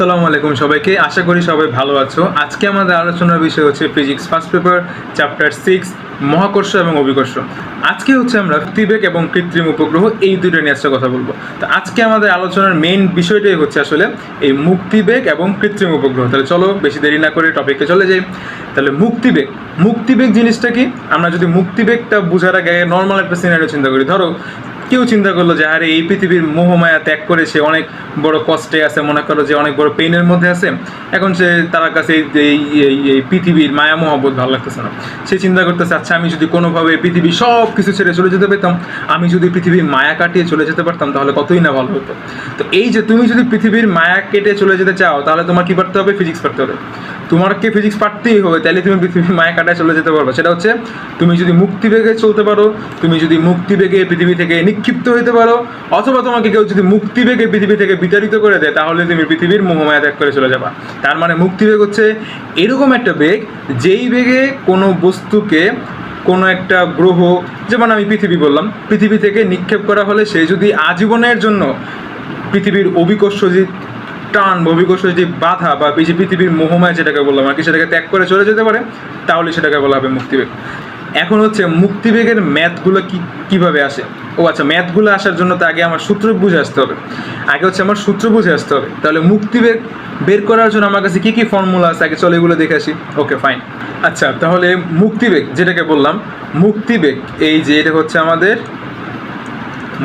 আসসালামু আলাইকুম সবাইকে। আশা করি সবাই ভালো আছো। আজকে আমাদের আলোচনার বিষয় হচ্ছে physics first paper chapter six মহাকর্ষ এবং অভিকর্ষ। আজকে হচ্ছে আমরা ত্রিবেগ এবং কৃত্রিম উপগ্রহ এই দুটো নিয়ে আজকে কথা বলব। তো আজকে আমাদের আলোচনার মেইন বিষয়টাই হচ্ছে আসলে এই মুক্তিবেগ এবং কৃত্রিম উপগ্রহ। তাহলে চলো বেশি দেরি না করে টপিকে চলে যাই। তাহলে মুক্তিবেগ। মুক্তিবেগ জিনিসটা কি? আমরা যদি মুক্তিবেগটা বোঝার আগে নর্মাল একটা সিনারিও চিন্তা করি। ধরো কেউ চিন্তা করল যে, আরে, এই পৃথিবীর মোহমায়া ত্যাগ করে সে অনেক বড় কষ্টে আছে। মনে করো যে, অনেক বড় পেইনের মধ্যে আছে। এখন সে তার কাছে এই, এই- পৃথিবীর মায়া মহব্বত ভালো লাগতেছে না। সে চিন্তা করতেছে আচ্ছা আমি যদি কোনোভাবে পৃথিবী সব কিছু ছেড়ে চলে যেতে পেতাম, আমি যদি পৃথিবীর মায়া কাটিয়ে চলে যেতে পারতাম, তাহলে কতই না ভালো হতো? তো এই যে, তুমি যদি পৃথিবীর মায়া কেটে চলে যেতে চাও, তাহলে তোমার কি পারতে হবে? ফিজিক্স পারতে হবে। তোমাকে ফিজিক্স পারতেই হবে তাহলে তুমি পৃথিবীর মায়া কাটায় চলে যেতে পারবে। সেটা হচ্ছে, তুমি যদি মুক্তিবেগে চলতে পারো, তুমি যদি মুক্তিবেগে পৃথিবী থেকে নিক্ষিপ্ত হইতে পারো, অথবা তোমাকে কেউ যদি মুক্তিবেগে পৃথিবী থেকে বিতাড়িত করে দেয়, তাহলে তুমি পৃথিবীর মোহমায়া ত্যাগ করে চলে যাবা। তার মানে মুক্তিবেগ হচ্ছে এরকম একটা বেগ, যেই বেগে কোনো বস্তুকে, কোনো একটা গ্রহ, যেমন আমি পৃথিবী বললাম, পৃথিবী থেকে নিক্ষেপ করা হলে সে যদি আজীবনের জন্য পৃথিবীর অভিকর্ষ যে টান অভিকর্ষ যে বাধা বা যে পৃথিবীর মোহমায় যেটাকে বললাম, আর কি সেটাকে ত্যাগ করে চলে যেতে পারে, তাহলে সেটাকে বলা হবে মুক্তিবেগ। এখন হচ্ছে মুক্তিবেগের ম্যাথগুলো কি, কীভাবে আসে? ও আচ্ছা ম্যাথগুলো আসার জন্য তো আগে আমার সূত্র বুঝে আসতে হবে। আগে হচ্ছে আমার সূত্র বুঝে আসতে হবে। তাহলে মুক্তিবেগ বের করার জন্য আমার কাছে কী কী ফর্মুলা আছে? আগে চলো এগুলো দেখে আসি। ওকে ফাইন আচ্ছা তাহলে মুক্তিবেগ, যেটাকে বললাম, মুক্তিবেগ, এই যে এটা হচ্ছে আমাদের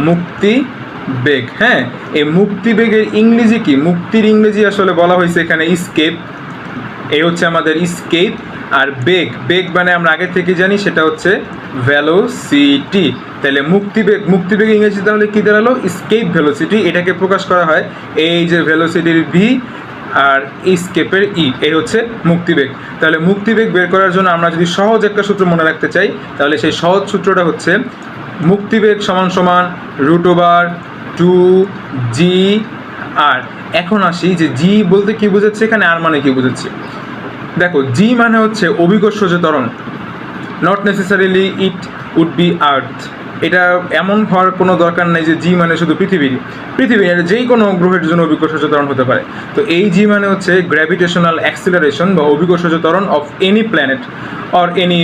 মুক্তি বেগ হ্যাঁ? এই মুক্তি বেগের ইংরেজি কি? মুক্তির ইংরেজি আসলে বলা হয়েছে এখানে স্কেপ এই হচ্ছে আমাদের স্কেপ আর বেগ। বেগ মানে আমরা আগে থেকে জানি, সেটা হচ্ছে ভ্যালোসিটি তাহলে মুক্তিবেগ মুক্তিবেগ ইংরেজি তাহলে কী দাঁড়াল? স্কেপ ভ্যালোসিটি এটাকে প্রকাশ করা হয় এই যে ভ্যালোসিটির ভি আর স্কেপের ই এই হচ্ছে মুক্তিবেগ তাহলে মুক্তিবেগ বের করার জন্য আমরা যদি সহজ একটা সূত্র মনে রাখতে চাই, তাহলে সেই সহজ সূত্রটা হচ্ছে মুক্তিবেগ সমান সমান root over two G R এখন আসি যে জি বলতে কি বোঝাচ্ছে এখানে আর মানে কি বোঝাচ্ছে? দেখো জি মানে হচ্ছে অভিকর্ষজ ত্বরণ। Not necessarily it would be earth এটা এমন হওয়ার কোনো দরকার নেই যে জি মানে শুধু পৃথিবীর। পৃথিবী এটা যেই কোনো গ্রহের জন্য অভিকর্ষজ ত্বরণ হতে পারে। তো এই জি মানে হচ্ছে গ্র্যাভিটেশনাল অ্যাক্সিলারেশন বা অভিকর্ষজ ত্বরণ of any planet or any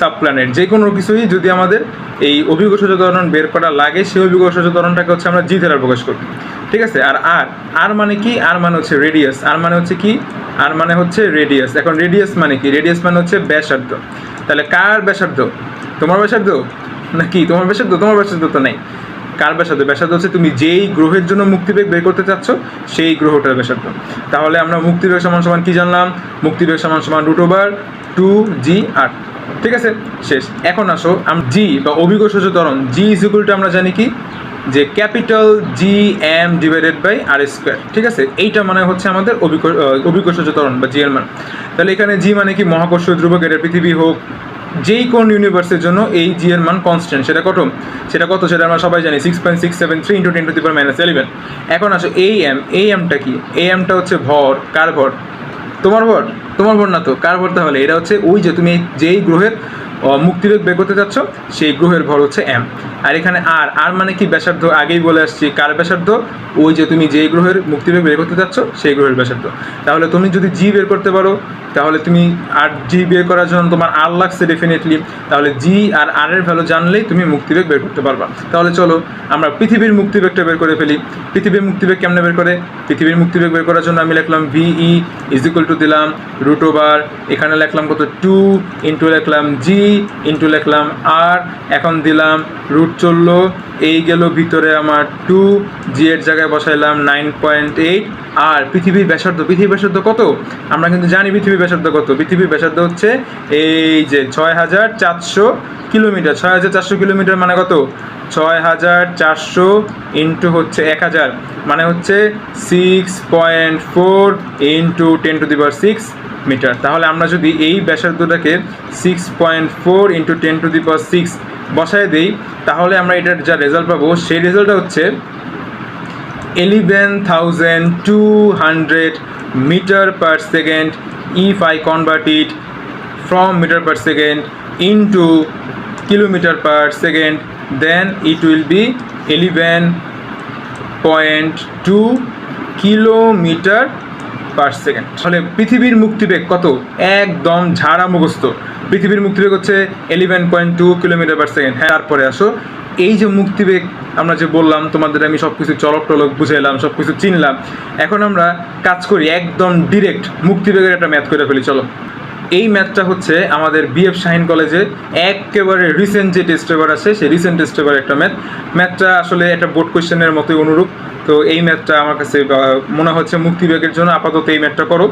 subplanet যে কোনো কিছুই যদি আমাদের এই অভিকর্ষজ ত্বরণ বের করা লাগে, সেই অভিকর্ষজ ত্বরণটাকে হচ্ছে আমরা জি দ্বারা প্রকাশ করি। ঠিক আছে? আর আর আর মানে কি? আর মানে হচ্ছে রেডিয়াস আর মানে হচ্ছে কি? আর মানে হচ্ছে রেডিয়াস এখন রেডিয়াস মানে কি? রেডিয়াস মানে হচ্ছে ব্যাসার্ধ। তাহলে কার ব্যাসার্ধ? তোমার ব্যাসার্ধ? নাকি তোমার ব্যাসার্ধ? তোমার ব্যাসার্ধ তো নেই। কার ব্যাসার্ধ? ব্যাসার্ধ হচ্ছে তুমি যেই গ্রহের জন্য মুক্তিবেগ বের করতে চাচ্ছ, সেই গ্রহটার ব্যাসার্ধ। তাহলে আমরা মুক্তিবেগ সমান সমান কি জানলাম? মুক্তিবেগ সমান সমান root over two G R ঠিক আছে? শেষ। এখন আসো, আমি জি বা অভিকর্ষজ ত্বরণ জি ইজ ইকুয়াল টু আমরা জানি কি? যে capital G M divided by R square ঠিক আছে? এইটা মানে হচ্ছে আমাদের অভিকর্ষজ ত্বরণ বা জি এর মান। তাহলে এখানে জি মানে কি? মহাকর্ষ ধ্রুবক, এটা পৃথিবী হোক, যেই কোন ইউনিভার্সের জন্য এই জি এর মান কনস্ট্যান্ট সেটা কত? সেটা কত? সেটা আমরা সবাই জানি। Six point six seven three into ten to the power minus eleven এখন আসো, এই এম এই এমটা কি? এই এমটা হচ্ছে ভর। কার ভর? তোমার ভর? তোমার ভর না তো, কার ভর তাহলে? এটা হচ্ছে ওই যে তুমি যেই গ্রহের মুক্তিরোধ বের করতে চাচ্ছ, সেই গ্রহের ভর হচ্ছে এম আর এখানে আর আর মানে কি ব্যাসার্ধ? আগেই বলে আসছি, কার ব্যাসার্ধ? ওই যে তুমি যেই গ্রহের মুক্তিবেগ বের করতে চাচ্ছ, সেই গ্রহের ব্যাসার্ধ। তাহলে তুমি যদি জি বের করতে পারো তাহলে তুমি আর জি বের করার জন্য তোমার আর লাগছে ডেফিনেটলি তাহলে জি আর আর এর ভ্যালু জানলেই তুমি মুক্তিবেগ বের করতে পারবা। তাহলে চলো, আমরা পৃথিবীর মুক্তিবেগটা বের করে ফেলি। পৃথিবীর মুক্তিবেগ কেমনে বের করে? পৃথিবীর মুক্তিবেগ বের করার জন্য আমি লিখলাম V E is equal to দিলাম রুট ওভার এখানে লিখলাম কত? টু ইন্টু লিখলাম জি ইন্টু লিখলাম আর এখন দিলাম রুট চলল, এই গেল ভিতরে আমার টু জি এর জায়গায় বসাইলাম নাইন পয়েন্ট এইট আর পৃথিবীর ব্যাসার্ধ পৃথিবীর ব্যাসার্ধ কত? আমরা কিন্তু জানি পৃথিবীর ব্যাসার্ধ কত? পৃথিবীর ব্যাসার্ধ হচ্ছে এই যে ছয় হাজার চারশো কিলোমিটার। ছয় হাজার চারশো কিলোমিটার মানে কত? ছয় হাজার চারশো ইন্টু হচ্ছে এক হাজার। মানে হচ্ছে six point four into ten to the power six metre তাহলে আমরা যদি এই ব্যাসার্ধটাকে six point four into ten to the power six বসায় দিই, তাহলে আমরা এটার যা রেজাল্ট পাবো, সেই রেজাল্টটা হচ্ছে eleven thousand two hundred meter per second if I convert it from meter per second into kilometer per second then it will be eleven point two kilometre per second তাহলে পৃথিবীর মুক্তিবেগ কত একদম ঝাড়া মুখস্থ পৃথিবীর মুক্তিবেগ হচ্ছে eleven point two kilometre per second হ্যাঁ তারপরে আসো এই যে মুক্তিবেগ, আমরা যে বললাম, তোমাদের আমি সব কিছু চলক টলক বুঝাইলাম সব কিছু চিনলাম। এখন আমরা কাজ করি একদম ডিরেক্ট মুক্তিবেগের একটা ম্যাথ করে ফেলি, চলো। এই ম্যাথটা হচ্ছে আমাদের বিএফ শাহিন কলেজে একেবারে রিসেন্ট যে টেস্ট পেপার আছে, সেই রিসেন্ট টেস্ট পেপার একটা ম্যাথ ম্যাথটা আসলে একটা বোর্ড কোয়েশ্চেনের মতোই অনুরূপ। তো এই ম্যাথটা আমার কাছে মনে হচ্ছে মুক্তিবেগের জন্য আপাতত এই ম্যাথটা করো।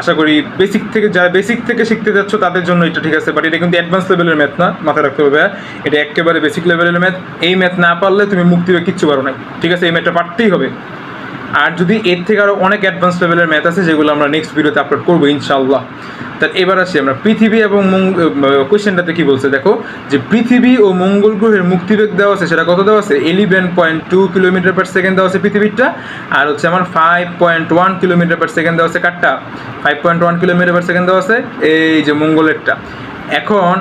আশা করি বেসিক থেকে যারা বেসিক থেকে শিখতে যাচ্ছ, তাদের জন্য এটা ঠিক আছে। বাট এটা কিন্তু অ্যাডভান্স লেভেলের ম্যাথ না, মাথায় রাখতে হবে এটা একেবারে বেসিক লেভেলের ম্যাথ এই ম্যাথ না পারলে তুমি মুক্তিবেগ কিচ্ছু পারো না ঠিক আছে, এই ম্যাথটা পারতেই হবে। আর যদি এর থেকে আরও অনেক অ্যাডভান্স লেভেলের ম্যাথ আছে, যেগুলো আমরা নেক্সট ভিডিওতে আপলোড করব ইনশাল্লাহ তার এবার আসি আমরা। পৃথিবী এবং কোয়েশ্চেনটাতে কি বলছে? দেখো, যে পৃথিবী ও মঙ্গল গ্রহের মুক্তিবেগ দেওয়া আছে, সেটা কত দেওয়া আছে? Eleven point two kilometre per second দেওয়া আছে পৃথিবীরটা। আর হচ্ছে আমার five point one kilometre per second দেওয়া আছে কারটা? Five point one kilometre per second দেওয়া আছে, এই যে মঙ্গলেরটা। এখন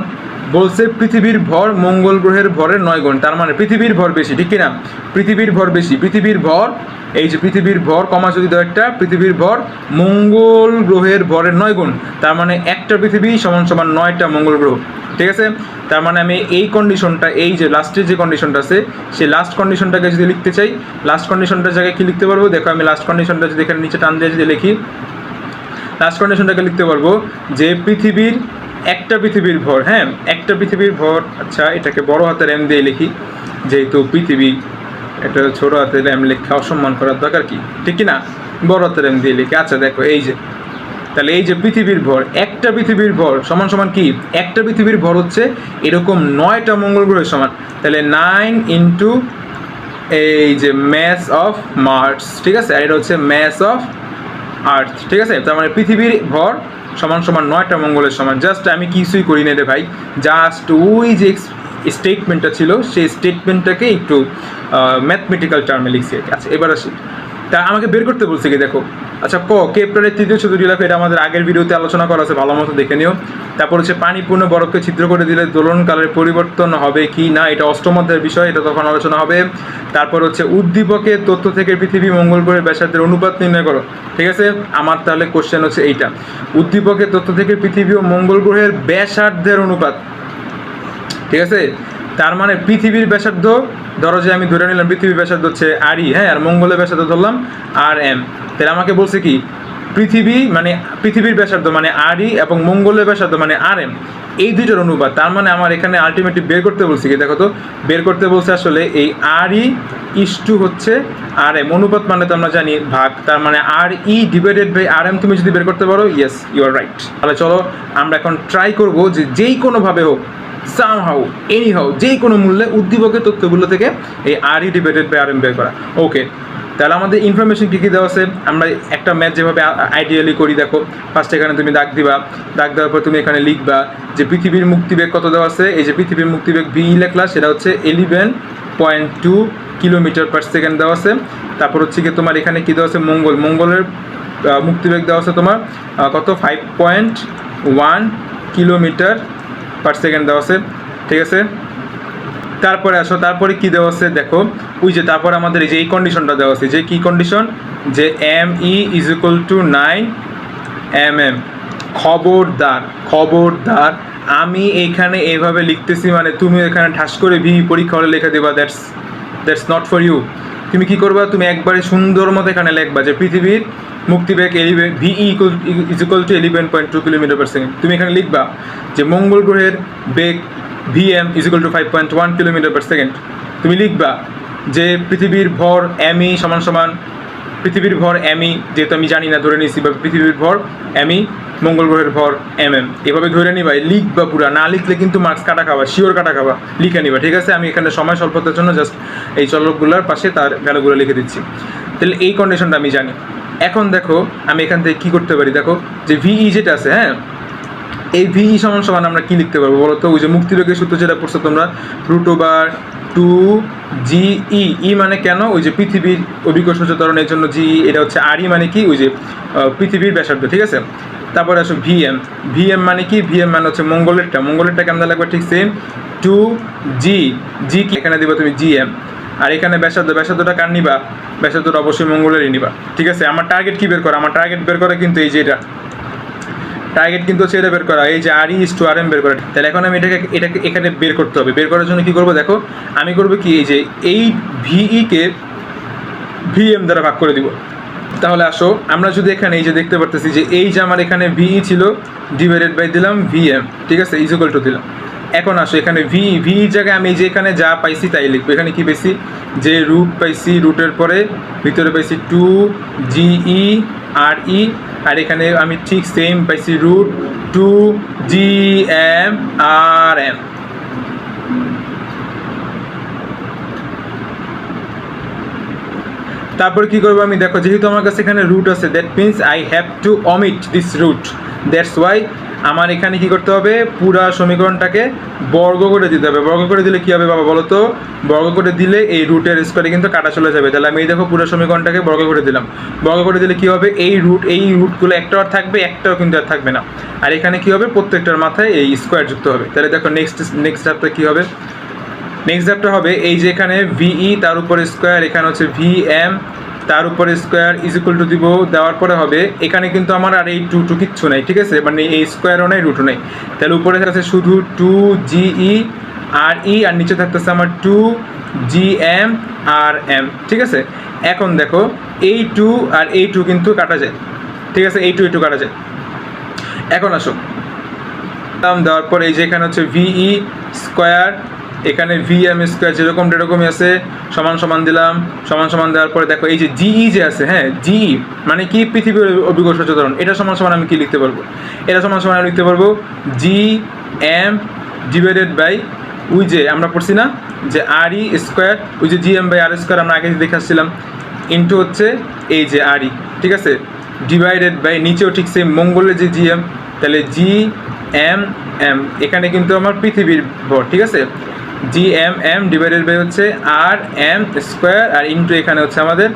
বলছে পৃথিবীর ভর মঙ্গল গ্রহের ভরের নয় গুণ। তার মানে পৃথিবীর ভর বেশি, ঠিক কিনা? পৃথিবীর ভর বেশি। পৃথিবীর ভর, এই যে পৃথিবীর ভর, কমা যদি একটা, পৃথিবীর ভর মঙ্গল গ্রহের ভরের নয় গুণ। তার মানে একটা পৃথিবী সমান সমান নয়টা মঙ্গল গ্রহ, ঠিক আছে? তার মানে আমি এই কন্ডিশনটা এই যে লাস্টের যে কন্ডিশনটা আছে, সেই লাস্ট কন্ডিশনটাকে যদি লিখতে চাই লাস্ট কন্ডিশনটার জায়গায় কি লিখতে পারব? দেখো, আমি লাস্ট কন্ডিশনটা যদি এখানে নিচে টান দিয়ে যদি লিখি লাস্ট কন্ডিশনটাকে লিখতে পারব যে পৃথিবীর একটা পৃথিবীর ভর হ্যাঁ একটা পৃথিবীর ভর আচ্ছা এটাকে বড় হাতের এম দিয়ে লিখি, যেহেতু পৃথিবী, এটা ছোট হাতের এম লেখা অসম্মান করার দরকার কি? ঠিক না বড় হাতের এম দিয়ে লিখি আচ্ছা দেখো, এই যে, তাহলে এই যে পৃথিবীর ভর, একটা পৃথিবীর ভর সমান সমান কি? একটা পৃথিবীর ভর হচ্ছে এরকম নয়টা মঙ্গল গ্রহের সমান, তাহলে নাইন ইন্টু এই যে ম্যাস অফ মার্স ঠিক আছে? আর এটা হচ্ছে ম্যাস অফ আর্থ ঠিক আছে? তার মানে পৃথিবীর ভর সমান সমান নয়টা মঙ্গলের সমান। জাস্ট আমি কিছুই করি না রে ভাই। জাস্ট ওই যে স্টেটমেন্টটা ছিল, সেই স্টেটমেন্টটাকে একটু ম্যাথমেটিক্যাল টার্মে লিখছি। আচ্ছা এবার আসি। তা আমাকে বের করতে বলছে কি, দেখো। আচ্ছা ক কেপ্টারের তৃতীয় চতুর্থী লেখা এটা আমাদের আগের ভিডিওতে আলোচনা করা আছে, ভালো মতো দেখে নিও। তারপর হচ্ছে, পানিপূর্ণ বরফকে ছিদ্র করে দিলে দোলনকালের পরিবর্তন হবে কি না, এটা অষ্টম অধ্যায়ের বিষয়, এটা তখন আলোচনা হবে। তারপর হচ্ছে, উদ্দীপকের তথ্য থেকে পৃথিবী মঙ্গল গ্রহের ব্যাসার্ধের অনুপাত নির্ণয় করো, ঠিক আছে? আমার তাহলে কোশ্চেন হচ্ছে এইটা। উদ্দীপকের তথ্য থেকে পৃথিবী ও মঙ্গল গ্রহের ব্যাসার্ধের অনুপাত, ঠিক আছে? তার মানে পৃথিবীর ব্যাসার্ধ, ধরো যে আমি ধরে নিলাম পৃথিবীর ব্যাসার্ধ হচ্ছে আরই হ্যাঁ আর মঙ্গলের ব্যাসার্ধ ধরলাম আর এম তাহলে আমাকে বলছে কি? পৃথিবী মানে পৃথিবীর ব্যাসার্ধ মানে আরই এবং মঙ্গলের ব্যাসার্ধ মানে আর এম এই দুইটার অনুপাত, তার মানে আমার এখানে আলটিমেটলি বের করতে বলছে কি? দেখো তো, বের করতে বলছে আসলে এই আরই ইস টু হচ্ছে আর এম অনুপাত মানে তো আমরা জানি ভাগ, তার মানে R E divided by R M তুমি যদি বের করতে পারো ইয়েস ইউ আর রাইট তাহলে চলো, আমরা এখন ট্রাই করব যে যেই কোনোভাবে হোক সাম হাউ এনি হাউ যেই কোনো মূল্যে উদ্দীপকের তথ্যগুলো থেকে এই R E divided by R M বের করা। ওকে তাহলে আমাদের ইনফরমেশন কী কী দেওয়া আছে? আমরা একটা ম্যাথ যেভাবে আইডিয়ালি করি, দেখো ফার্স্ট এখানে তুমি দাগ দিবা, দাগ দেওয়ার পর তুমি এখানে লিখবা যে পৃথিবীর মুক্তিবেগ কত দেওয়া আছে? এই যে পৃথিবীর মুক্তিবেগ ভি লেখলা, সেটা হচ্ছে eleven point two kilometre per second দেওয়া আছে। তারপর হচ্ছে কি তোমার এখানে কী দেওয়া আছে? মঙ্গল। মঙ্গলের মুক্তিবেগ দেওয়া আছে তোমার কত? Five point one kilometre per second দেওয়া আছে। ঠিক আছে? তারপরে আসো, তারপরে কি দেওয়া আছে দেখো? ওই যে তারপরে আমাদের এই যে এই কন্ডিশনটা দেওয়া আছে, যে কি কন্ডিশন যে M E is equal to nine M M খবরদার খবরদার, আমি এখানে এইভাবে লিখতেছি মানে তুমি এখানে ঠাস করে ভি পরীক্ষা হলে লিখে দেবা that's that's not for you তুমি কি করবা? তুমি একবারে সুন্দর মতো এখানে লেখবা যে পৃথিবীর মুক্তিবেগ eleven V E is equal to eleven point two kilometre per second তুমি এখানে লিখবা যে মঙ্গল গ্রহের বেগ V M is equal to five point one kilometre per second তুমি লিখবা যে পৃথিবীর ভর এমই সমান সমান, পৃথিবীর ভর এমই যেহেতু আমি জানি না, ধরে নিয়েছি বা পৃথিবীর ভর এমই মঙ্গল গ্রহের ভর এম এম এভাবে ধরে নিবা, লিখবা পুরা, না লিখলে কিন্তু মার্কস কাটা খাবা শিওর কাটা খাবা, লিখে নিবা, ঠিক আছে? আমি এখানে সময় স্বল্পতার জন্য জাস্ট এই চলকগুলোর পাশে তার ভ্যালুগুলো লিখে দিচ্ছি। তাহলে এই কন্ডিশনটা আমি জানি। এখন দেখো, আমি এখান থেকে কী করতে পারি? দেখো, যে ভিই যেটা আছে হ্যাঁ? এই ভিই সমান সমান আমরা কি লিখতে পারব বলো তো? ওই যে মুক্তিবেগের সূত্র যেটা পড়ছো তোমরা root over two G E E মানে কেন? ওই যে পৃথিবীর অভিজ্ঞ সচেতনের জন্য জি এটা হচ্ছে আর ই মানে কি? ওই যে পৃথিবীর ব্যাসার্ধ, ঠিক আছে? তারপরে আসো ভিএম ভিএম মানে কি? ভিএম মানে হচ্ছে মঙ্গলেরটা। মঙ্গলেরটা কেমন লাগবে? ঠিক সেম টু জি জি কি? এখানে দিবা তুমি জি এম আর এখানে ব্যাসার্ধ, ব্যাসার্ধটা কার নিবা? ব্যাসার্ধটা অবশ্যই মঙ্গলেরই নিবা। ঠিক আছে? আমার টার্গেট কি বের করা? আমার টার্গেট বের করা কিন্তু এই যে এটা। টার্গেট কিন্তু হচ্ছে এটা বের করা, এই যে আর ইস টু আর এম বের করা। তাহলে এখন আমি এটাকে এটাকে এখানে বের করতে হবে। বের করার জন্য কি করব দেখো, আমি করব কি, এই যে এই ভিই কে ভিএম দ্বারা ভাগ করে দিব। তাহলে আসো, আমরা যদি এখানে এই যে দেখতে পারতেছি যে এই যে আমার এখানে ভিই ছিল ডিভাইডেড বাই দিলাম ভি এম ঠিক আছে? ইজুকাল টু দিলাম। এখন আসো, এখানে ভি ভি জায়গায় আমি যে এখানে যা পাইছি তাই লিখব। এখানে কি পাইছি? যে রুট পাইছি রুটের পরে, ভিতরে পাইছি টু জিই আর ই আর এখানে আমি ঠিক সেম পাইছি root two G M R M তারপর কি করব আমি? দেখো, যেহেতু আমার কাছে এখানে রুট আছে that means I have to omit this root that's why আমার এখানে কি করতে হবে? পুরা সমীকরণটাকে বর্গ করে দিতে হবে। বর্গ করে দিলে কি হবে বাবা বলো তো? বর্গ করে দিলে এই রুটের স্কোয়ারে কিন্তু কাটা চলে যাবে। তাহলে আমি এই দেখো পুরো সমীকরণটাকে বর্গ করে দিলাম। বর্গ করে দিলে কি হবে? এই রুট এই রুটগুলো একটা আর থাকবে, একটাও কিন্তু আর থাকবে না। আর এখানে কি হবে? প্রত্যেকটার মাথায় এই স্কোয়ার যুক্ত হবে। তাহলে দেখো নেক্সট নেক্সট ধাপটা কি হবে? নেক্সট ধাপটা হবে, এই যে এখানে ভিই তার উপরে স্কোয়ার এখানে হচ্ছে ভি এম তার উপরে স্কোয়ার ইজ ইকুয়াল টু দিব, দেওয়ার পরে হবে, এখানে কিন্তু আমার আর এই টু টু কিচ্ছু নাই, ঠিক আছে? মানে এই স্কোয়ারও নাই রুটও নাই। তাহলে উপরে আছে শুধু টু জিই আর ই আর নিচে থাকতেছে আমার two G M R M ঠিক আছে? এখন দেখো, এই টু আর এই টু কিন্তু কাটা যায়, ঠিক আছে? এই টু এই টু কাটা যায়। এখন আসো। দেওয়ার পর এই যে এখানে হচ্ছে ভিই স্কোয়ার এখানে ভি এম স্কোয়ার যেরকম যেরকমই আছে, সমান সমান দিলাম, সমান সমান দেওয়ার পরে দেখো এই যে জিই যে আছে হ্যাঁ জিই মানে কি পৃথিবীর অভিজ্ঞ সচেতন, এটা সমান সমান আমি কি লিখতে পারব? এটা সমান সমান আমি লিখতে পারব জি এম ডিভাইডেড বাই ওই যে আমরা পড়ছি না, যে আর ই স্কোয়ার ওই যে G M by R square আমরা আগে দেখে আসছিলাম ইন্টু হচ্ছে এই যে আর ই ঠিক আছে? ডিভাইডেড বাই নিচেও ঠিক সেম মঙ্গলের যে জি এম তাহলে জি এম এম এখানে কিন্তু আমার পৃথিবীর ভর, ঠিক আছে? G M M divided by হচ্ছে R M square R into এখানে হচ্ছে আমাদের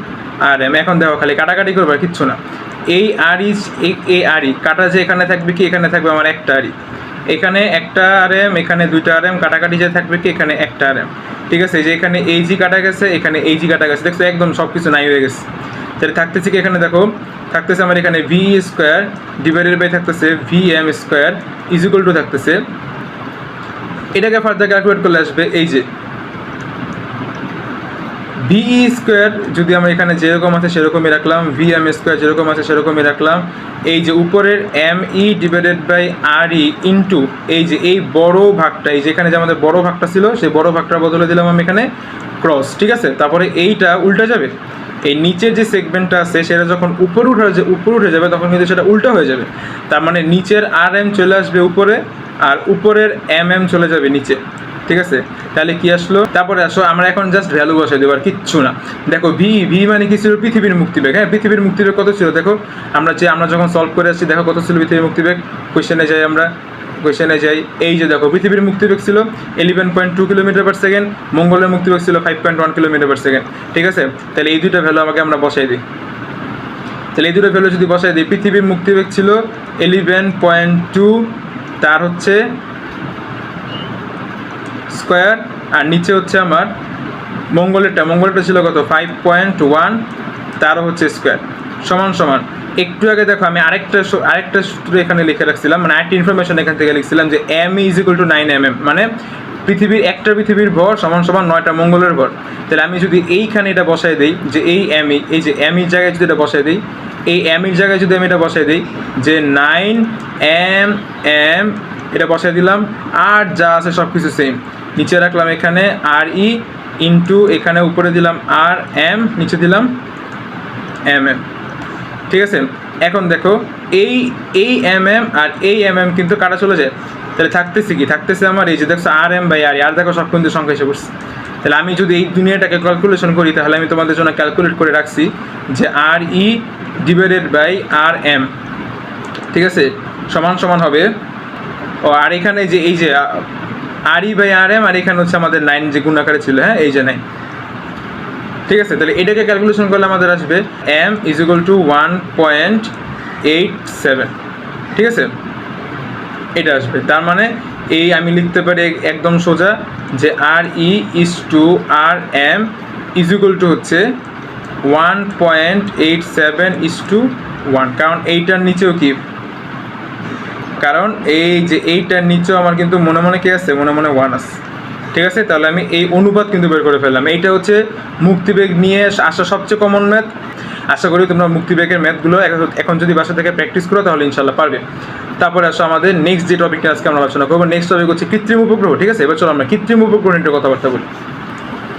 আর এম এখন দেখো খালি কাটাকাটি করব আর কিচ্ছু না। এই আর ই এই আর ই কাটা যে এখানে থাকবে কি, এখানে থাকবে আমার একটা আর ই এখানে একটা আর এম এখানে দুইটা আর এম কাটাকাটি যে থাকবে কি, এখানে একটা আর এম ঠিক আছে? যে এখানে এই জি কাটা গেছে, এখানে এই জি কাটা গেছে। দেখছ, একদম সব কিছু নাই হয়ে গেছে। তাহলে থাকতেছে কি এখানে দেখো? থাকতেছে আমার এখানে ভি স্কোয়ার ডিভাইডেড বাই থাকতেছে V M square is equal to থাকতেছে এটাকে ফার্দার ক্যালকুলেট করলে আসবে এই যে ভিই স্কোয়ার যদি আমরা এখানে যেরকম আছে সেরকমই রাখলাম ভি এম স্কোয়ার যেরকম আছে সেরকমই রাখলাম, এই যে উপরের M E divided by R E into এই যে এই বড় ভাগটা, এই যে এখানে যে আমাদের বড় ভাগটা ছিল, সেই বড় ভাগটার বদলে দিলাম আমি এখানে ক্রস ঠিক আছে? তারপরে এইটা উল্টা যাবে। এই নিচের যে সেগমেন্টটা আছে, সেটা যখন উপরে উঠে উপরে উঠে যাবে, তখন কিন্তু সেটা উল্টা হয়ে যাবে। তার মানে নিচের আর এম চলে আসবে উপরে, আর উপরের এম এম চলে যাবে নিচে। ঠিক আছে? তাহলে কি আসলো? তারপরে আসো, আমরা এখন জাস্ট ভ্যালু বসাই দেবো, আর কিচ্ছু না। দেখো ভি ভি মানে কি ছিল? পৃথিবীর মুক্তিবেগ। হ্যাঁ পৃথিবীর মুক্তিবেগ কত ছিল? দেখো, আমরা যে, আমরা যখন সলভ করে আসছি, দেখো কত ছিল পৃথিবীর মুক্তিবেগ? কোয়েশ্চেনে যাই আমরা। কোয়েশ্চেনে যাই, এই যে দেখো, পৃথিবীর মুক্তিবেগ ছিল eleven point two kilometre per second মঙ্গলের মুক্তিবেগ ছিল five point one kilometre per second ঠিক আছে? তাহলে এই দুটো ভ্যালু আমাকে আমরা বসাই দিই। তাহলে এই দুটো ভ্যালু যদি বসাই দিই, পৃথিবীর মুক্তিবেগ ছিল ইলেভেন পয়েন্ট টু তার হচ্ছে স্কোয়ার আর নিচে হচ্ছে আমার মঙ্গলেরটা মঙ্গলেরটা ছিল কত? ফাইভ পয়েন্ট ওয়ান তারও হচ্ছে স্কোয়ার সমান সমান। একটু আগে দেখো, আমি আরেকটা আরেকটা সূত্র এখানে লিখে রাখছিলাম মানে আরেকটা ইনফরমেশন এখান থেকে লিখছিলাম যে M is equal to nine M M মানে পৃথিবীর, একটা পৃথিবীর ভর সমান সমান নয়টা মঙ্গলের ভর। তাহলে আমি যদি এইখানে এটা বসাই দিই, যে এই এম ই এই যে এম ইর জায়গায় যদি এটা বসাই দিই, এই এম ইর জায়গায় যদি আমি এটা বসাই দিই, যে নাইন এম এম এটা বসাই দিলাম, আর যা আছে সব কিছু সেম নিচে রাখলাম এখানে আর ই ইন্টু এখানে উপরে দিলাম আর এম নিচে দিলাম এম এম ঠিক আছে? এখন দেখো, এই এই এম এম আর এই এম এম কিন্তু কাটা চলে যায়? তাহলে থাকতেছে কি? থাকতেছে আমার এই যে দেখছ আর এম বাই আর আর দেখো সব কিন্তু সংখ্যা এসে পড়ছে। তাহলে আমি যদি এই দুনিয়াটাকে ক্যালকুলেশন করি, তাহলে আমি তোমাদের জন্য ক্যালকুলেট করে রাখছি যে R E divided by R M ঠিক আছে? সমান সমান হবে। ও, আর এখানে যে এই যে R E by R M R এখানে হচ্ছে আমাদের নাইন যে গুণাকারে ছিল হ্যাঁ? এই যে নাইন ঠিক আছে, তাহলে এটাকে ক্যালকুলেশন করলে আমাদের আসবে M is equal to one point eight seven ঠিক আছে? এটা আসবে। তার মানে এই আমি লিখতে পারি একদম সোজা যে R E is two R M is equal to হচ্ছে one point eight seven is two one কারণ এইটার নিচেও কি? কারণ এই যে এইটার নিচেও আমার কিন্তু মনে মনে কে আছে? মনে মনে ওয়ান আছে। ঠিক আছে? তাহলে আমি এই অনুপাত কিন্তু বের করে ফেললাম। এইটা হচ্ছে মুক্তিবেগ নিয়ে আসা সবচেয়ে কমন ম্যাথ আশা করি তোমরা মুক্তিবেগের ম্যাথগুলো এখন- যদি বাসা থেকে প্র্যাকটিস করো, তাহলে ইনশাল্লাহ পারবে। তারপরে আসো আমাদের নেক্সট যে টপিকটা আজকে আমরা আলোচনা করব। নেক্সট টপিক হচ্ছে কৃত্রিম উপগ্রহ, ঠিক আছে? এবার চলো আমরা কৃত্রিম উপগ্রহ নিয়ে কথাবার্তা বলি।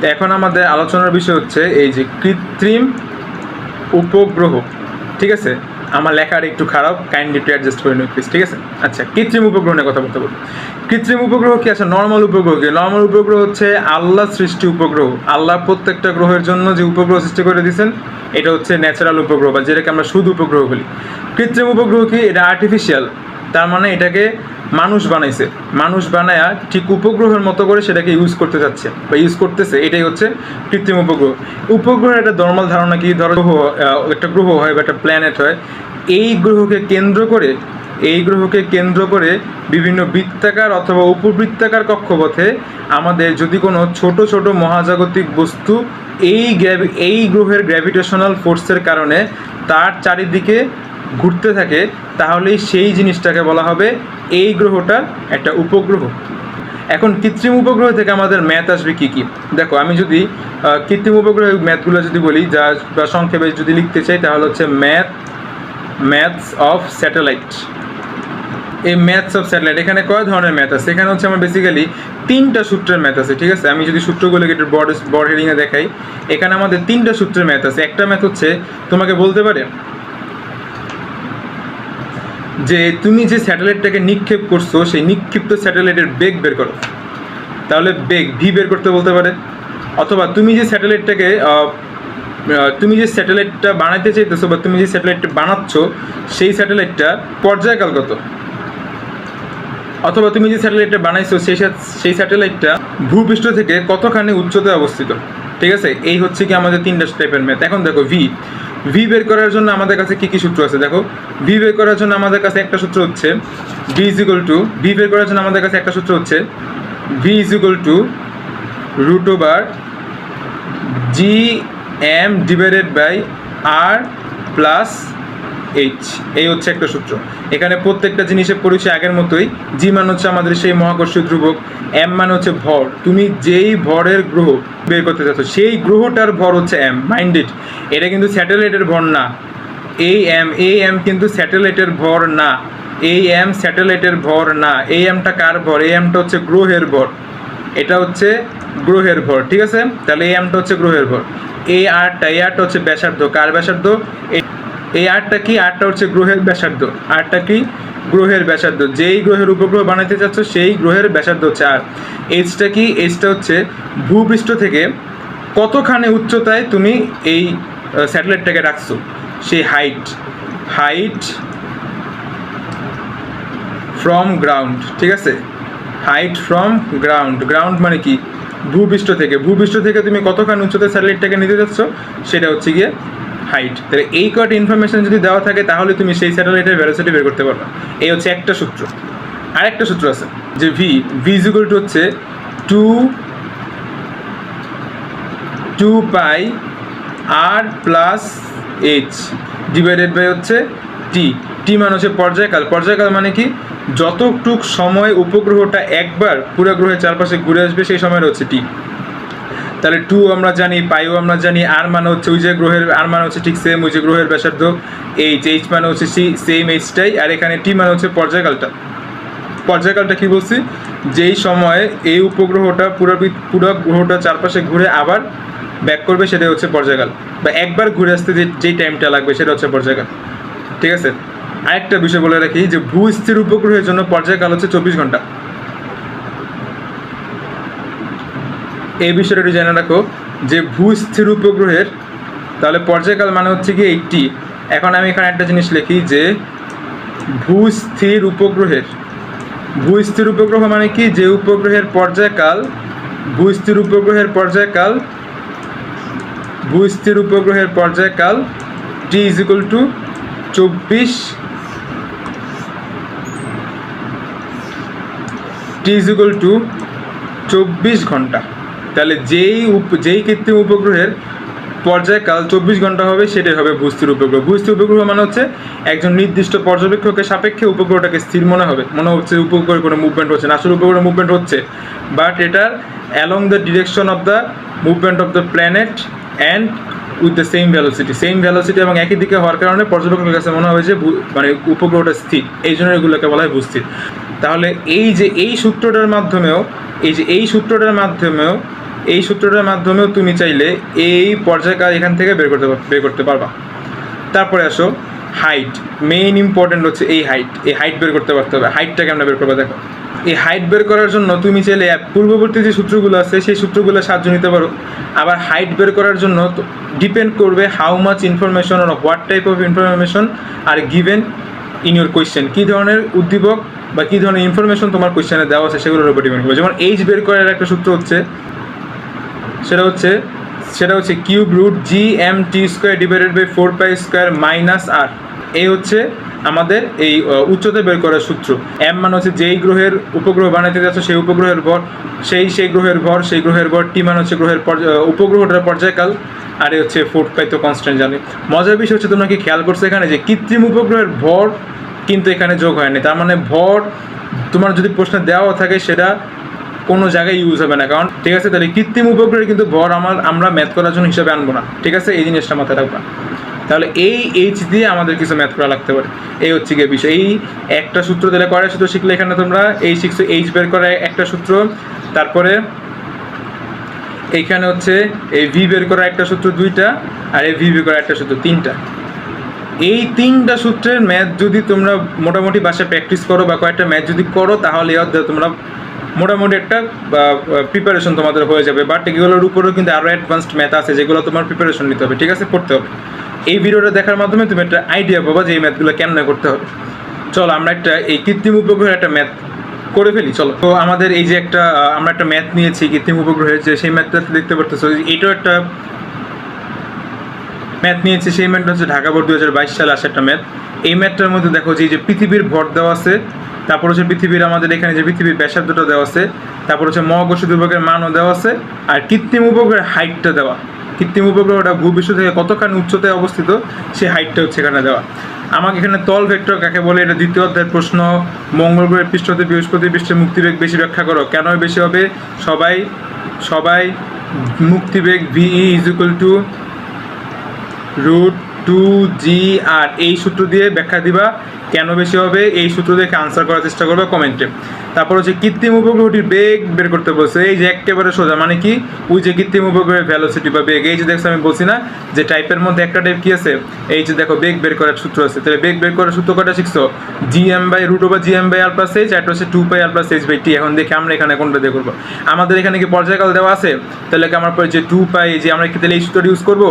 তো এখন আমাদের আলোচনার বিষয় হচ্ছে এই যে কৃত্রিম উপগ্রহ, ঠিক আছে? আমার লেখার একটু খারাপ কাইন্ডলি একটু অ্যাডজাস্ট করে নিন প্লিজ ঠিক আছে? আচ্ছা কৃত্রিম উপগ্রহ নিয়ে কথা বলতে বলি। কৃত্রিম উপগ্রহ কি? আছে নর্মাল উপগ্রহ কি? নর্মাল উপগ্রহ হচ্ছে আল্লাহ সৃষ্টি উপগ্রহ। আল্লাহ প্রত্যেকটা গ্রহের জন্য যে উপগ্রহ সৃষ্টি করে দিয়েছেন, এটা হচ্ছে ন্যাচারাল উপগ্রহ, বা যেটাকে আমরা শুধু উপগ্রহ বলি। কৃত্রিম উপগ্রহ কি? এটা আর্টিফিশিয়াল তার মানে এটাকে মানুষ বানাইছে। মানুষ বানায়া ঠিক উপগ্রহের মতো করে সেটাকে ইউজ করতে যাচ্ছে বা ইউজ করতেছে। এটাই হচ্ছে কৃত্রিম উপগ্রহ। উপগ্রহের একটা নর্মাল ধারণা কি? ধরো একটা গ্রহ হয় বা একটা প্ল্যানেট হয়, এই গ্রহকে কেন্দ্র করে, এই গ্রহকে কেন্দ্র করে বিভিন্ন বৃত্তাকার অথবা উপবৃত্তাকার কক্ষপথে আমাদের যদি কোনো ছোট ছোট মহাজাগতিক বস্তু এই এই গ্রহের গ্র্যাভিটেশনাল ফোর্সের কারণে তার চারিদিকে ঘুরতে থাকে, তাহলেই সেই জিনিসটাকে বলা হবে এই গ্রহটার একটা উপগ্রহ। এখন কৃত্রিম উপগ্রহ থেকে আমাদের ম্যাথ আসবে কী কী? দেখো, আমি যদি কৃত্রিম উপগ্রহ ম্যাথগুলো যদি বলি, যা, বা সংক্ষেপে যদি লিখতে চাই, তাহলে হচ্ছে ম্যাথ, ম্যাথস অফ স্যাটেলাইট। এই ম্যাথস অফ স্যাটেলাইট, এখানে কয় ধরনের ম্যাথ আছে? এখানে হচ্ছে আমার বেসিক্যালি তিনটা সূত্রের ম্যাথ আছে, ঠিক আছে? আমি যদি সূত্রগুলোকে একটু বড় বড় হেডিংয়ে দেখাই, এখানে আমাদের তিনটা সূত্রের ম্যাথ আছে। একটা ম্যাথ হচ্ছে, তোমাকে বলতে পারে যে তুমি যে স্যাটেলাইটটাকে নিক্ষেপ করছ, সেই নিক্ষিপ্ত স্যাটেলাইটের বেগ বের করো। তাহলে বেগ ভি বের করতে বলতে পারে। অথবা তুমি যে স্যাটেলাইটটাকে তুমি যে স্যাটেলাইটটা বানাইতে চাইতেছো বা তুমি যে স্যাটেলাইটটা বানাচ্ছ, সেই স্যাটেলাইটটা পর্যায়কাল কত অথবা তুমি যে স্যাটেলাইটটা বানাইছো, সেই সেই স্যাটেলাইটটা ভূপৃষ্ঠ থেকে কতখানি উচ্চতায় অবস্থিত? ঠিক আছে? এই হচ্ছে কি আমাদের তিনটা টাইপের ম্যাথ এখন দেখো ভি ভি বের করার জন্য আমাদের কাছে কি কি সূত্র আছে? দেখো, ভি বের করার জন্য আমাদের কাছে একটা সূত্র হচ্ছে V is equal to, V বের করার জন্য আমাদের কাছে একটা সূত্র হচ্ছে V is equal to root over G M divided by R plus H এই হচ্ছে একটা সূত্র। এখানে প্রত্যেকটা জিনিসের পরিচয় আগের মতোই। জি মান হচ্ছে আমাদের সেই মহাকর্ষীয় ধ্রুবক এম মান হচ্ছে ভর। তুমি যেই ভরের গ্রহ বের করতে চাচ্ছ, সেই গ্রহটার ভর হচ্ছে এম মাইন্ডেড এটা কিন্তু স্যাটেলাইটের ভর না। এই এম এই এম কিন্তু স্যাটেলাইটের ভর না। এই এম স্যাটেলাইটের ভর না। এই এমটা কার ভর? এই এমটা হচ্ছে গ্রহের ভর। এটা হচ্ছে গ্রহের ভর, ঠিক আছে? তাহলে এই এমটা হচ্ছে গ্রহের ভর। এই আরটা এই আরটা হচ্ছে ব্যাসার্ধ। কার ব্যাসার্ধ? এই- আরটা কি? আরটা হচ্ছে গ্রহের ব্যাসার্ধ। আরটা কি? গ্রহের ব্যাসার্ধ। যেই গ্রহের উপগ্রহ বানাইতে চাচ্ছ, সেই গ্রহের ব্যাসার্ধ হচ্ছে আর এইচটা কি? এইচটা হচ্ছে ভূপৃষ্ঠ থেকে কতখানি উচ্চতায় তুমি এই স্যাটেলাইটটাকে রাখছো? সেই হাইট হাইট ফ্রম গ্রাউন্ড ঠিক আছে? হাইট ফ্রম গ্রাউন্ড গ্রাউন্ড মানে কি? ভূপৃষ্ঠ থেকে। ভূপৃষ্ঠ থেকে তুমি কতখানি উচ্চতায় স্যাটেলাইটটাকে নিতে যাচ্ছ সেটা হচ্ছে গিয়ে হাইট তাহলে এই কয়টা ইনফরমেশন যদি দেওয়া থাকে, তাহলে তুমি সেই স্যাটেলাইটের ভ্যালোসিটি বের করতে পারবে। এই হচ্ছে একটা সূত্র। আরেকটা সূত্র আছে, যে ভি ভি ইকুয়াল টু হচ্ছে two two pi R plus H divided by হচ্ছে টি টি মানে হচ্ছে পর্যায়কাল। পর্যায়কাল মানে কি? যতটুক সময় উপগ্রহটা একবার পুরো গ্রহের চারপাশে ঘুরে আসবে, সেই সময়টা হচ্ছে টি তাহলে টু আমরা জানি পাইও আমরা জানি আর মানে হচ্ছে ওই যে গ্রহের আর মানে হচ্ছে ঠিক সেম ওই যে গ্রহের ব্যাসার্ধ এইচ এইচ মানে হচ্ছে সি সেম এইচটাই আর এখানে টি মানে হচ্ছে পর্যায়কালটা। পর্যায়কালটা কি বলছি? যেই সময়ে এই উপগ্রহটা পুরো পুরো গ্রহটা চারপাশে ঘুরে আবার ব্যাক করবে, সেটাই হচ্ছে পর্যায়কাল। বা একবার ঘুরে আসতে যে, যেই টাইমটা লাগবে, সেটা হচ্ছে পর্যায়কাল। ঠিক আছে? আরেকটা বিষয় বলে রাখি যে ভূস্থির উপগ্রহের জন্য পর্যায়কাল হচ্ছে চব্বিশ ঘণ্টা। এই বিষয়টা একটু জেনে রাখো যে ভূস্থির উপগ্রহের, তাহলে পর্যায়কাল মানে হচ্ছে কি এইটি এখন আমি এখানে একটা জিনিস লিখি যে ভূস্থির উপগ্রহের। ভূস্থির উপগ্রহ মানে কি? যে উপগ্রহের পর্যায়কাল, ভূস্থির উপগ্রহের পর্যায়কাল, ভূস্থির উপগ্রহের পর্যায়কাল টি ইজ ইকুয়াল টু চব্বিশ টি ইজ ইকুয়াল টু চব্বিশ ঘণ্টা। তাহলে যেই যেই কৃত্রিম উপগ্রহের পর্যায়কাল চব্বিশ ঘণ্টা হবে, সেটাই হবে ভূস্থির উপগ্রহ। ভূস্থির উপগ্রহ মানে হচ্ছে একজন নির্দিষ্ট পর্যবেক্ষকের সাপেক্ষে উপগ্রহটাকে স্থির মনে হবে। মনে হচ্ছে উপগ্রহের কোনো মুভমেন্ট হচ্ছে না। আসলে উপগ্রহের মুভমেন্ট হচ্ছে। বাট এটার along the direction of the movement of the planet and with the same velocity same velocity এবং একই দিকে হওয়ার কারণে পর্যবেক্ষকের কাছে মনে হবে যে মানে উপগ্রহটা স্থির। এই জন্য এগুলোকে বলা হয় ভূস্থির তাহলে এই যে এই সূত্রটার মাধ্যমেও, এই যে এই সূত্রটার মাধ্যমেও এই সূত্রটার মাধ্যমেও তুমি চাইলে এই পর্যায়কাল এখান থেকে বের করতে বের করতে পারবা। তারপরে আসো হাইট মেইন ইম্পর্টেন্ট হচ্ছে এই হাইট এই হাইট বের করতে পারতে হবে। হাইটটাকে আমরা বের করবে দেখো। এই হাইট বের করার জন্য তুমি চাইলে পূর্ববর্তী যে সূত্রগুলো আছে, সেই সূত্রগুলো সাহায্য নিতে পারো। আবার হাইট বের করার জন্য ডিপেন্ড করবে how much information or what type of information are given in your question কী ধরনের উদ্দীপক বা কী ধরনের ইনফরমেশন তোমার কোয়েশ্চেনে দেওয়া আছে, সেগুলোর উপর ডিপেন্ড করবে। যেমন এইচ বের করার একটা সূত্র হচ্ছে সেটা হচ্ছে সেটা হচ্ছে cube root G M T square divided by four pi square minus R এই হচ্ছে আমাদের এই উচ্চতা বের করার সূত্র। এম মানে হচ্ছে যেই গ্রহের উপগ্রহ বানাতে যাচ্ছ সেই উপগ্রহের ভর, সেই সেই গ্রহের ভর, সেই গ্রহের ভর টি মানে হচ্ছে গ্রহের উপগ্রহটার পর্যায়কাল, আর এ হচ্ছে ফোর পাই তো কনস্ট্যান্ট জানি। মজার বিষয় হচ্ছে তোমরা কি খেয়াল করছ এখানে যে কৃত্রিম উপগ্রহের ভর কিন্তু এখানে যোগ হয়নি। তার মানে ভর তোমার যদি প্রশ্ন দেওয়া থাকে সেটা কোনো জায়গায় ইউজ হবে না। কারণ, ঠিক আছে, তাহলে কৃত্রিম উপগ্রহে কিন্তু ভর আমার, আমরা ম্যাথ করার জন্য হিসাবে আনব না। ঠিক আছে, এই জিনিসটা মাথায় রাখবা। তাহলে এই এইচ দিয়ে আমাদের কিছু ম্যাথ করা লাগতে পারে। এই হচ্ছে গিয়ে বিষয়। এই একটা সূত্র দিলে কয়টা সূত্র শিখলে এখানে তোমরা? এই শিখছো এইচ বের করা একটা সূত্র। তারপরে এইখানে হচ্ছে এই ভি বের করা একটা সূত্র দুইটা, আর এই ভি বের করা একটা সূত্র তিনটা। এই তিনটা সূত্রের ম্যাথ যদি তোমরা মোটামুটি বাসায় প্র্যাকটিস করো বা কয়েকটা ম্যাথ যদি করো, তাহলে তোমরা মোটামুটি একটা প্রিপারেশন তোমাদের হয়ে যাবে। বাট এগুলোর উপরেও কিন্তু আরও অ্যাডভান্সড ম্যাথ আছে, যেগুলো তোমার প্রিপারেশন নিতে হবে, ঠিক আছে? পড়তে হবে। এই ভিডিওটা দেখার মাধ্যমে তুমি একটা আইডিয়া পাবা যে এই ম্যাথগুলো কেমনে করতে হবে। চলো, আমরা একটা, এই কৃত্রিম উপগ্রহের একটা ম্যাথ করে ফেলি, চলো। তো আমাদের এই যে একটা আমরা একটা ম্যাথ নিয়েছি, কৃত্রিম উপগ্রহের যে, সেই ম্যাথটা দেখতে পারতেছো। এটাও একটা ম্যাথ নিয়েছি, সেই ম্যাথটা হচ্ছে ঢাকা বোর্ড দু হাজার বাইশ সালে আসা একটা ম্যাথ এই ম্যাথটার মধ্যে দেখো যে এই যে পৃথিবীর ভর দেওয়া আছে, তারপর হচ্ছে পৃথিবীর আমাদের এখানে যে পৃথিবীর ব্যাসার্ধটা দেওয়া আছে, তারপর হচ্ছে মহাকর্ষ দুর্ভোগের মানও দেওয়া আছে, আর কৃত্রিম উপগ্রহের হাইটটা দেওয়া। কৃত্রিম উপগ্রহটা ভূবিশ্ব থেকে কতখানি উচ্চতায় অবস্থিত সেই হাইটটা হচ্ছে এখানে দেওয়া। আমাকে এখানে তল ভেক্টর কাকে বলে, এটা দ্বিতীয় অধ্যায়ের প্রশ্ন। মঙ্গল গ্রহের পৃষ্ঠতে বৃহস্পতি পৃষ্ঠে মুক্তিবেগ বেশি ব্যাখ্যা করো। কেন বেশি হবে? সবাই সবাই, মুক্তিবেগ V E is equal to root two G R এই সূত্র দিয়ে ব্যাখ্যা দিবা কেন বেশি হবে, এই সূত্র দেখে আনসার করার চেষ্টা করবে কমেন্টে তারপর হচ্ছে কৃত্রিম উপগ্রহটির বেগ বের করতে বলছে, এই যে একেবারে সোজা মানে কি? ওই যে কৃত্রিম উপগ্রহের ভ্যালোসিটি বা বেগ, এই যে দেখছ আমি বলছি না, যে টাইপের মধ্যে একটা টাইপ কি আছে? এই যে দেখো, বেগ বের করার সূত্র আছে। তাহলে বেগ বের করার সূত্র কটা শিখছো? G M by root over G M by R plus H একটা হচ্ছে two pi R plus H by T এখন দেখি আমরা এখানে কোনটা দিয়ে করব। আমাদের এখানে কি পর্যায়কাল দেওয়া আছে? তাহলে কি আমার পরে যে টু পাই যে আমরা কি তাহলে এই সূত্রটা ইউজ করব?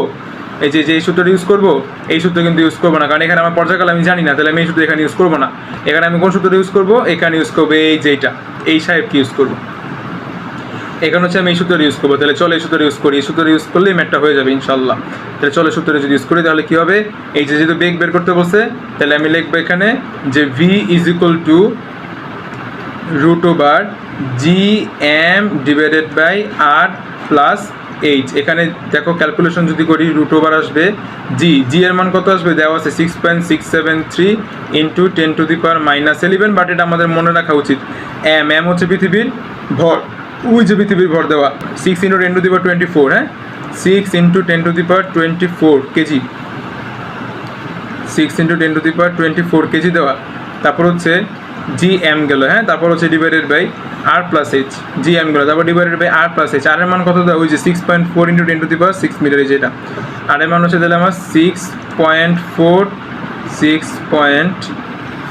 এই যে যে এই সূত্রটা ইউজ করব, এই সূত্র কিন্তু ইউজ করব না। কারণ এখানে আমার পর্যায়কাল আমি জানি না, তাহলে আমি এই সূত্র এখানে ইউজ করব না। এখানে আমি কোন সূত্রটা ইউজ করব? এখানে ইউজ করব এই যে এইটা এই সাহেবকে ইউজ করব? এখানে হচ্ছে আমি এই সূত্র ইউজ করব। তাহলে চলো এই সূত্র ইউজ করি। এই সূত্র ইউজ করলেই ম্যাটটা হয়ে যাবে ইনশাল্লাহ তাহলে চলো সূত্র যদি ইউজ করি, তাহলে কী হবে? এই যে, যেহেতু বেগ বের করতে বলছে, তাহলে আমি লিখব এখানে যে V is equal to root over G M divided by R plus H এখানে দেখো ক্যালকুলেশন যদি করি রুট ওভার আসবে জি জি এর মান কত আসবে? দেওয়া আছে six point six seven three into ten to the power minus eleven but এটা আমাদের মনে রাখা উচিত। এম এম হচ্ছে পৃথিবীর ভর। উই যে পৃথিবীর ভর দেওয়া। Six into ten to the power twenty four হ্যাঁ? Six into ten to the power twenty four KG six into ten to the power twenty four KG দেওয়া। তারপর হচ্ছে জি এম গেল হ্যাঁ? তারপর হচ্ছে divided by R plus H G M গেল, তারপর divided by R plus H R এর মান কত দেওয়া? ওই যে six point four into ten to the power six metre এই যেটা আর এর মান হচ্ছে তাহলে আমার six point four six point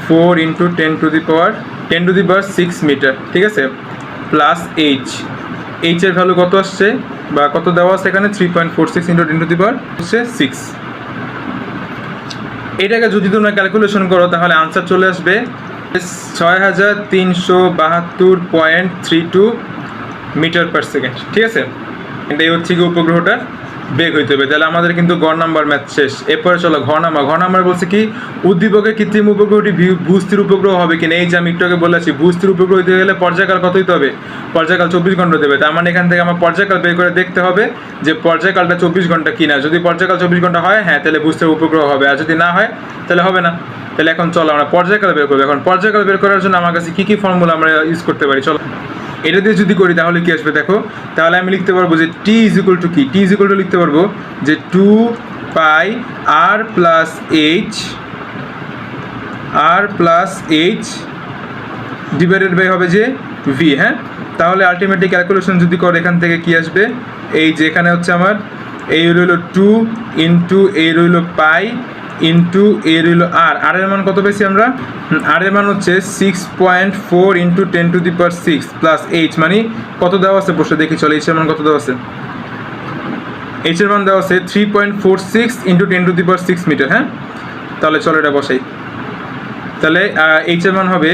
four into ten to the power ten to the power six metre ঠিক আছে? প্লাস এইচ এইচের ভ্যালু কত আসছে? বা কত দেওয়া আছে এখানে? Three point four six into ten to the power হচ্ছে সিক্স এটাকে যদি তোমরা ক্যালকুলেশন করো, তাহলে আনসার চলে আসবে ছয় হাজার তিনশো বাহাত্তর point three two metre per second ঠিক আছে? এটাই হচ্ছে কি বেগ হইতে হবে। তাহলে আমাদের কিন্তু গড় নাম্বার ম্যাথ শেষ। এরপরে চলো, ঘর নাম্বার। ঘর নাম্বার বলছে কি, উদ্দীপকের কৃত্রিম উপগ্রহটি ভূস্থির উপগ্রহ হবে কিনা? এই যে আমি একটু আগে বলেছি, ভূস্থির উপগ্রহ হইতে গেলে পর্যায়কাল কত হইতে হবে? পর্যায়কাল চব্বিশ ঘণ্টা দেবে। তার মানে এখান থেকে আমার পর্যায়কাল বের করে দেখতে হবে যে পর্যায়কালটা চব্বিশ ঘণ্টা কিনা। যদি পর্যায়কাল চব্বিশ ঘণ্টা হয় হ্যাঁ তাহলে ভূস্থির উপগ্রহ হবে। আর যদি না হয়, তাহলে হবে না। তাহলে এখন চলো, আমরা পর্যায়কাল বের করব। এখন পর্যায়কাল বের করার জন্য আমার কাছে কী কী ফর্মুলা আমরা ইউজ করতে পারি? চলো। এটা দিয়ে যদি করি তাহলে কি আসবে দেখো? তাহলে আমি লিখতে পারব যে টি ইজ ইকুয়াল টু কি? টি ইজ ইকুয়াল টু লিখতে পারব যে two pi R plus H R plus H divided by হবে যে ভি হ্যাঁ? তাহলে আলটিমেটলি ক্যালকুলেশন যদি করে এখান থেকে কি আসবে? এই যে এখানে হচ্ছে আমার, এই রইল টু ইন্টু এই রইল পাই ইন্টু এই রইল আর। আর এর মান কত পেয়েছি আমরা? আর এর মান হচ্ছে six point four into ten to the per six plus H মানে কত দেওয়া আছে? বসে দেখি, চলে এইচ এর মান কত দেওয়া আছে? এইচ এর মান দেওয়া আছে three point four six into ten to the per six metre হ্যাঁ? তাহলে চলো এটা বসাই। তাহলে এইচ এর মান হবে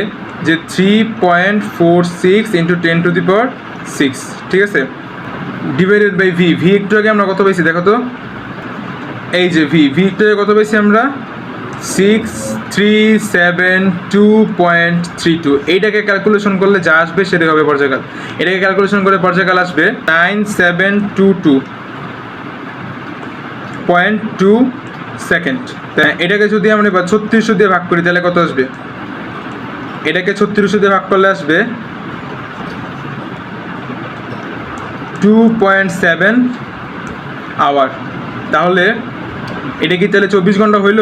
যে three point four six into ten to the power six ঠিক আছে? ডিভাইডেড বাই ভি ভি একটু আগে আমরা কত পেয়েছি? দেখো তো। এই যে ভি ভি কত পেয়েছি আমরা? Six three seven two point three two এইটাকে ক্যালকুলেশন করলে যা আসবে সেটাই হবে পর্যায়কাল। এটাকে ক্যালকুলেশন করে পর্যায়কাল আসবে nine seven two two point two second তা এটাকে যদি আমরা এবার ছত্রিশশো দিয়ে ভাগ করি, তাহলে কত আসবে? এটাকে ছত্রিশশো দিয়ে ভাগ করলে আসবে টু পয়েন্ট সেভেন আওয়ার তাহলে এটা কি তাহলে চব্বিশ ঘণ্টা হইল?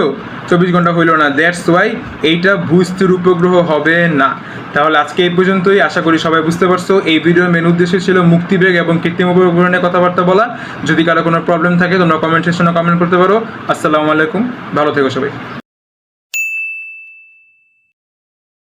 চব্বিশ ঘণ্টা হইল না। দ্যাটস ওয়াই এইটা ভূস্থির উপগ্রহ হবে না। তাহলে আজকে এই পর্যন্তই। আশা করি সবাই বুঝতে পারছ। এই ভিডিওর মেন উদ্দেশ্য ছিল মুক্তিবেগ এবং কৃত্রিম উপগ্রহ নিয়ে কথাবার্তা বলা। যদি কারও কোনো প্রবলেম থাকে, তোমরা কমেন্ট সেকশনে কমেন্ট করতে পারো। আসসালামু আলাইকুম। ভালো থেকো সবাই।